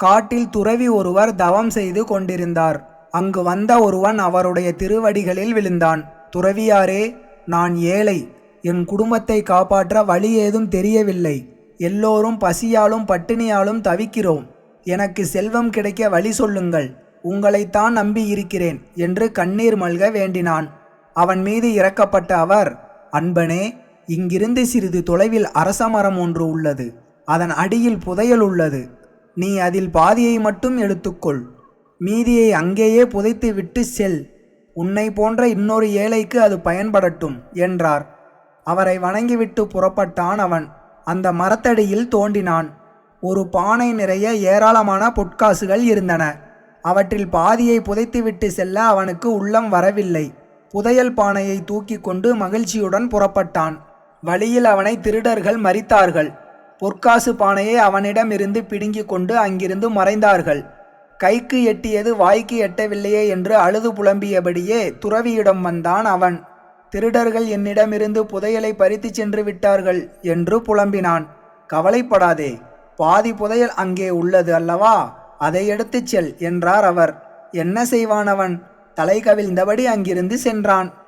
காட்டில் துறவி ஒருவர் தவம் செய்து கொண்டிருந்தார். அங்கு வந்த ஒருவன் அவருடைய திருவடிகளில் விழுந்தான். துறவியாரே நான் ஏழை. என் குடும்பத்தை காப்பாற்ற வழி ஏதும் தெரியவில்லை. எல்லோரும் பசியாலும் பட்டினியாலும் தவிக்கிறோம். எனக்கு செல்வம் கிடைக்க வழி சொல்லுங்கள். உங்களைத்தான் நம்பி இருக்கிறேன் என்று கண்ணீர் மல்க வேண்டினான். அவன் மீது இறக்கப்பட்ட அவர் அன்பனே இங்கிருந்து சிறிது தொலைவில் அரசமரம் ஒன்று உள்ளது. அதன் அடியில் புதையல் உள்ளது. நீ அதில் பாதியை மட்டும் எடுத்துக்கொள். மீதியை அங்கேயே புதைத்து விட்டு செல். உன்னை போன்ற இன்னொரு ஏழைக்கு அது பயன்படட்டும் என்றார். அவரை வணங்கிவிட்டு புறப்பட்டான் அவன். அந்த மரத்தடியில் தோண்டினான். ஒரு பானை நிறைய ஏராளமான பொற்காசுகள் இருந்தன. அவற்றில் பாதியை புதைத்துவிட்டு செல்ல அவனுக்கு உள்ளம் வரவில்லை. புதையல் பானையை தூக்கி கொண்டு மகிழ்ச்சியுடன் புறப்பட்டான். வழியில் அவனை திருடர்கள் மறித்தார்கள். பொற்காசு பானையை அவனிடமிருந்து பிடுங்கிக் கொண்டு அங்கிருந்து மறைந்தார்கள். கைக்கு எட்டியது வாய்க்கு எட்டவில்லையே என்று அழுது புலம்பியபடியே துறவியிடம் வந்தான் அவன். திருடர்கள் என்னிடமிருந்து புதையலை பறித்துச் சென்று விட்டார்கள் என்று புலம்பினான். கவலைப்படாதே பாதி புதையல் அங்கே உள்ளது அல்லவா? அதை எடுத்துச் செல் என்றார் அவர். என்ன செய்வான் அவன்? தலை கவிழ்ந்தபடி அங்கிருந்து சென்றான்.